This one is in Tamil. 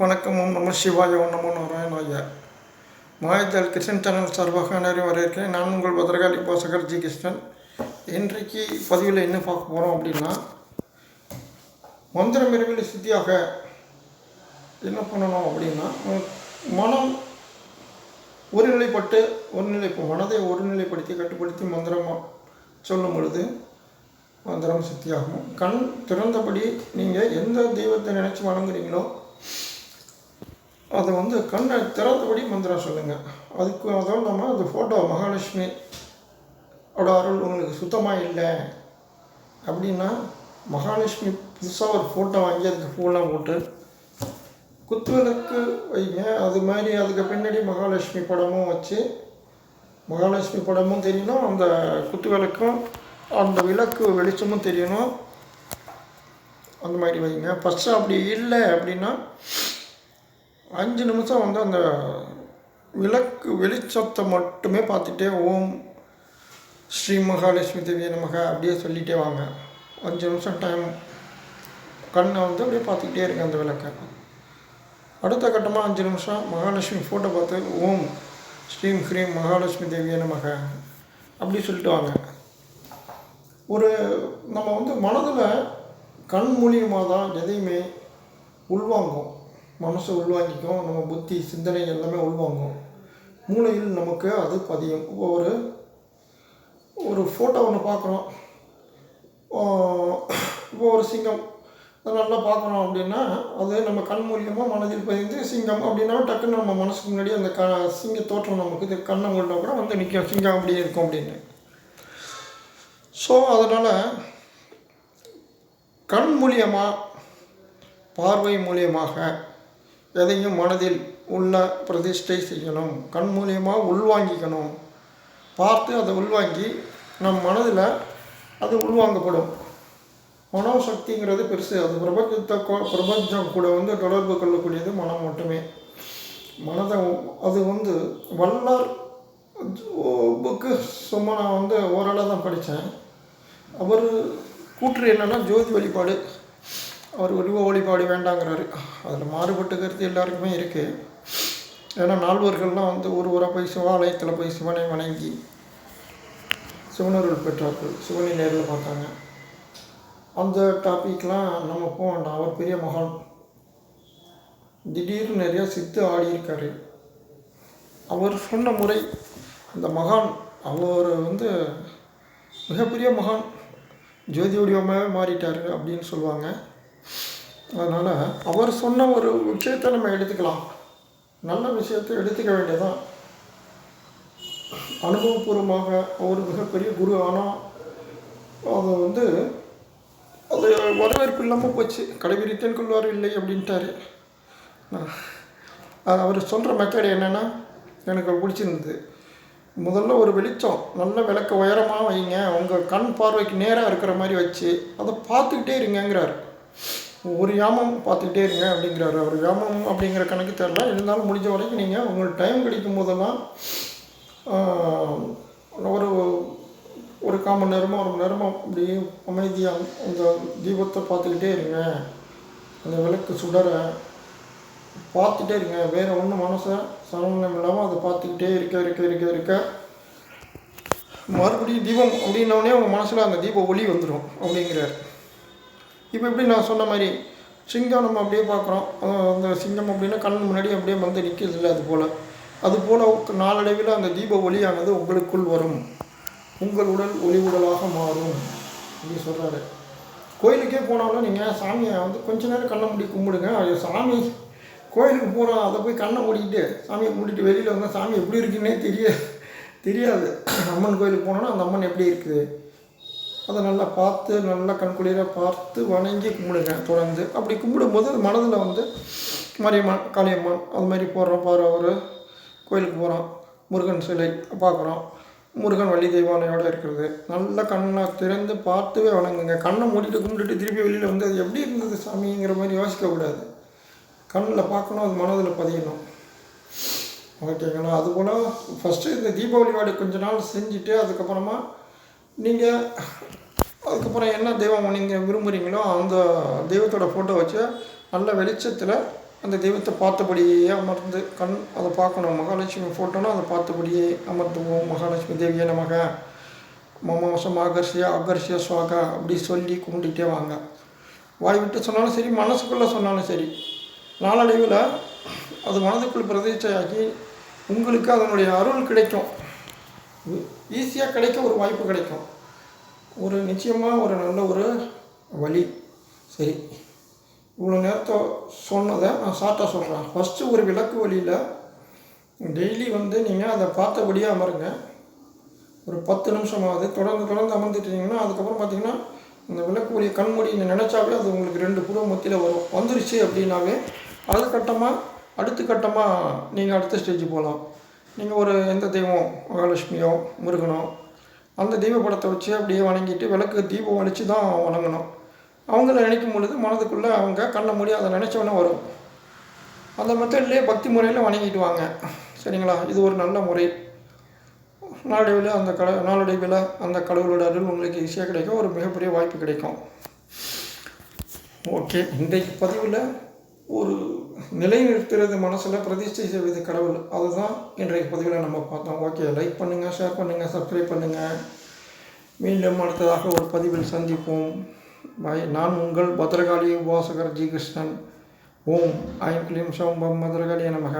வணக்கம் ஓம் நம சிவாய ஓம் நமோ நாராயணாய. மாயத்தால் கிருஷ்ணன் சேனல் சார்பாக அனைவரும் வரவேற்கிறேன். நான் உங்கள் பத்திரகாளி போசகர் ஜி கிருஷ்ணன். இன்றைக்கு பதிவில் என்ன பார்க்க போகிறோம் அப்படின்னா மந்திர மிருவில் சித்தியாக என்ன பண்ணணும் அப்படின்னா மனம் ஒருநிலைப்பட்டு ஒருநிலை மனதை ஒருநிலைப்படுத்தி கட்டுப்படுத்தி மந்திரமாக சொல்லும் பொழுது மந்திரம் சித்தியாகும். கண் திறந்தபடி நீங்கள் எந்த தெய்வத்தை நினச்சி வணங்குறீங்களோ அதை வந்து கண்ணை திறந்தபடி மந்திரம் சொல்லுங்கள் அதுக்கு அதுவும் நம்ம அந்த ஃபோட்டோ மகாலட்சுமி ஓட அருள் உங்களுக்கு சுத்தமாக இல்லை அப்படின்னா மகாலட்சுமி புதுசாக ஒரு ஃபோட்டோ வாங்கி அதுக்கு பூலாம் போட்டு குத்துவிளக்கு வைங்க. அது மாதிரி அதுக்கு பின்னாடி மகாலட்சுமி படமும் வச்சு மகாலட்சுமி படமும் தெரியணும். அந்த குத்துவிளக்கும் அந்த விளக்கு வெளிச்சமும் தெரியணும். அந்த மாதிரி வைங்க. ஃபஸ்ட்டு அப்படி இல்லை அப்படின்னா அஞ்சு நிமிஷம் வந்து அந்த விளக்கு வெளிச்சத்தை மட்டுமே பார்த்துட்டே ஓம் ஸ்ரீ மகாலட்சுமி தேவிய நமக அப்படியே சொல்லிகிட்டே வாங்க. அஞ்சு நிமிஷம் டைம் கண்ணை வந்து அப்படியே பார்த்துக்கிட்டே இருக்கேன் அந்த விளக்கை. அடுத்த கட்டமாக அஞ்சு நிமிஷம் மகாலட்சுமி ஃபோட்டோ பார்த்து ஓம் ஸ்ரீம் ஹ்ரீம் மகாலட்சுமி தேவிய நமக அப்படி சொல்லிட்டு வாங்க. ஒரு நம்ம வந்து மனதில் கண் மூலியமாக தான் எதையுமே உள்வாங்கும். மனசு உள்வாங்கிக்கும் நம்ம புத்தி சிந்தனை எல்லாமே உள்வாங்கும். மூளையில் நமக்கு அது பதியும். இப்போ ஒரு ஒரு ஃபோட்டோ ஒன்று பார்க்குறோம். இப்போ ஒரு சிங்கம். அதை நல்லா பார்க்குறோம் அப்படின்னா அது நம்ம கண் மூலியமாக மனதில் பதிந்து சிங்கம் அப்படின்னா டக்குன்னு நம்ம மனசுக்கு முன்னாடி அந்த க சிங்க தோற்றம் நமக்கு இது கண்ணை கொண்டா கூட வந்து நிற்கும் சிங்கம் அப்படியே இருக்கும் அப்படின்னு. ஸோ அதனால் கண் மூலியமாக பார்வை மூலியமாக எதையும் மனதில் உள்ள பிரதிஷ்டை செய்யணும். கண் மூலியமாக உள்வாங்கிக்கணும். பார்த்து அதை உள்வாங்கி நம் மனதில் அது உள்வாங்கப்படும். மனோசக்திங்கிறது பெருசு. அது பிரபஞ்சத்தை பிரபஞ்சம் கூட வந்து தொடர்பு கொள்ளக்கூடியது மனம் மட்டுமே. மனதை அது வந்து வல்லார் புக்கு சும்மா நான் வந்து ஓரளவு தான் படித்தேன் அவர் கூற்று என்னென்னா ஜோதி வழிபாடு. அவர் உருவ வழிபாடு வேண்டாங்கிறாரு. அதில் மாறுபட்டு கருத்து எல்லாருக்குமே இருக்குது ஏன்னா நால்வர்கள்லாம் வந்து ஒரு ஊராக போய் சிவாலயத்தில் போய் சிவனை வணங்கி சிவனருள் பெற்றார்கள். சிவனை நேரில் பார்த்தாங்க. அந்த டாபிக்லாம் நம்ம போக வேண்டாம். அவர் பெரிய மகான். திடீர்னு நிறையா சித்து ஆடியிருக்காரு அவர் சொன்ன முறை அந்த மகான் அவர் வந்து மிகப்பெரிய மகான். ஜோதி வடிவமாகவே மாறிட்டார் அப்படின்னு சொல்லுவாங்க. அதனால் அவர் சொன்ன ஒரு விஷயத்தை நம்ம எடுத்துக்கலாம். நல்ல விஷயத்தை எடுத்துக்க வேண்டியதான் அனுபவபூர்வமாக அவர் மிகப்பெரிய குரு ஆனால் அது வந்து அது வரவேற்பு இல்லாமல் போச்சு. கடைபிடித்தேன் கொள்வார் இல்லை அப்படின்ட்டாரு. அவர் சொல்கிற மெத்தடு என்னென்னா எனக்கு பிடிச்சிருந்தது. முதல்ல ஒரு வெளிச்சம் நல்ல விளக்க உயரமாக வைங்க. உங்கள் கண் பார்வைக்கு நேராக இருக்கிற மாதிரி வச்சு அதை பார்த்துக்கிட்டே இருங்கங்கிறார். ஒரு யாமம் பார்த்துக்கிட்டே இருங்க அப்படிங்கிறாரு. அவர் யாமம் அப்படிங்கிற கணக்கு தெரில இருந்தாலும் முடிஞ்ச வரைக்கும் நீங்கள் உங்களுக்கு டைம் கிடைக்கும் போதெல்லாம் ஒரு ஒரு கால் மணி நேரமோ ஒரு மணி நேரமோ அப்படியே அமைதியாக அந்த தீபத்தை பார்த்துக்கிட்டே இருங்க. அந்த விளக்கு சுடர பார்த்துட்டே இருங்க. வேறு ஒன்றும் மனசை சலனம் இல்லாமல் அதை பார்த்துக்கிட்டே இருக்க இருக்க இருக்க இருக்க. மறுபடியும் தீபம் அப்படின்னோடனே உங்கள் மனசில் அந்த தீப ஒளி வந்துடும் அப்படிங்கிறார். இப்போ எப்படி நான் சொன்ன மாதிரி சிங்கம் நம்ம அப்படியே பார்க்குறோம். அந்த சிங்கம் அப்படின்னா கண் முன்னாடி அப்படியே வந்து நிற்கிறது இல்லை அது போல். அது போல் நாளடைவில் அந்த தீப ஒளியானது உங்களுக்குள் வரும். உங்கள் உடல் ஒளி உடலாக மாறும் அப்படி சொல்கிறாரு கோயிலுக்கே போனாலும் நீங்கள் சாமியை வந்து கொஞ்ச நேரம் கண்ணை மூடி கும்பிடுங்க. அது சாமி கோயிலுக்கு போகிறோம் அதை போய் கண்ணை மூடிக்கிட்டு சாமியை மூடிட்டு வெளியில் வந்தால் சாமி எப்படி இருக்குன்னே தெரிய தெரியாது. அம்மன் கோயிலுக்கு போனோன்னா அந்த அம்மன் எப்படி இருக்குது? அதை நல்லா பார்த்து நல்லா கண்குளிராக பார்த்து வணங்கி கும்பிடுங்க தொடர்ந்து. அப்படி கும்பிடும்போது அது மனதில் வந்து மாரியம்மன் காளியம்மன் அது மாதிரி போடுறோம் பாரு ஒரு கோயிலுக்கு போகிறோம் முருகன் சிலை பார்க்குறோம். முருகன் வள்ளி தெய்வானையோடு இருக்கிறது. நல்லா கண்ணை திறந்து பார்த்துவே வணங்குங்க. கண்ணை மூடிட்டு கும்பிட்டுட்டு திருப்பி வெளியில் வந்து அது எப்படி இருந்தது சாமிங்கிற மாதிரி யோசிக்கக்கூடாது கண்ணில் பார்க்கணும் அது மனதில் பதியணும். ஓகேங்களா? அதுபோல் ஃபஸ்ட்டு இந்த தீபாவளி வாடி கொஞ்ச நாள் செஞ்சுட்டு அதுக்கப்புறமா நீங்கள் அதுக்கப்புறம் என்ன தெய்வம் நீங்கள் விரும்புகிறீங்களோ அந்த தெய்வத்தோட ஃபோட்டோ வச்சு நல்ல வெளிச்சத்தில் அந்த தெய்வத்தை பார்த்தபடியே அமர்ந்து கண் அதை பார்க்கணும். மகாலட்சுமி ஃபோட்டோனா அதை பார்த்தபடியே அமர்த்துவோம் மகாலட்சுமி தேவியே நமக. மமாசம் ஆகர்ஷியா அகர்ஷியா சுவாகா அப்படி சொல்லி கும்பிட்டுட்டே வாங்க. வாய் விட்டு சொன்னாலும் சரி மனசுக்குள்ளே சொன்னாலும் சரி நாளடைவில் அது மனதுக்குள் பிரதிச்சையாக்கி உங்களுக்கு அதனுடைய அருள் கிடைக்கும். ஈஸியாக கிடைக்க ஒரு வாய்ப்பு கிடைக்கும். ஒரு நிச்சயமாக ஒரு நல்ல ஒரு வழி. சரி. இவ்வளோ நேரத்தை சொன்னதை நான் ஷார்ட்டாக சொல்கிறேன் ஃபஸ்ட்டு ஒரு விளக்கு வழியில் டெய்லி வந்து நீங்கள் அதை பார்த்தபடியே அமருங்க. ஒரு பத்து நிமிஷமாவது தொடர்ந்து தொடர்ந்து அமர்ந்துட்டீங்கன்னா அதுக்கப்புறம் பார்த்தீங்கன்னா இந்த விளக்கு ஒளியை கண்மூடி நீங்கள் நினச்சாவே அது உங்களுக்கு ரெண்டு புருவ மத்தியில் வரும். வந்துருச்சு அப்படின்னாவே அது கட்டமாக அடுத்த கட்டமாக நீங்கள் அடுத்த ஸ்டேஜ் போகலாம் நீங்கள் ஒரு எந்த தெய்வம் மகாலட்சுமியோ முருகனோ அந்த தெய்வ படத்தை வச்சு அப்படியே வணங்கிட்டு விளக்கு தீபம் அழித்து தான் வணங்கணும். அவங்கள நினைக்கும் பொழுது மனதுக்குள்ளே அவங்க கண்ணை மூடி அதை நினச்சவொன்னே வரும். அந்த மெத்தட்லேயே பக்தி முறையில் வணங்கிட்டு வாங்க. சரிங்களா? இது ஒரு நல்ல முறை. நாளடைவில் அந்த கட நாளடைவில் அந்த கடவுளோட அருள் உங்களுக்கு ஈஸியாக கிடைக்கும். ஒரு மிகப்பெரிய வாய்ப்பு கிடைக்கும். ஓகே. இன்றைக்கு பதிவில் ஒரு நிலைநிறுத்துறது மனசில் பிரதிஷ்டை செய்வது கடவுள். அதுதான் இன்றைக்கு பதிவில் நம்ம பார்த்தோம். ஓகே லைக் பண்ணுங்கள் ஷேர் பண்ணுங்கள் சப்ஸ்கிரைப் பண்ணுங்கள் மீண்டும் அடுத்ததாக ஒரு பதிவில் சந்திப்போம். நான் உங்கள் பத்ரகாளி உபாசகர் ஜி கிருஷ்ணன். ஓம். ஐம் கிளீம் சோம்பம் பத்ரகாளிய நமக.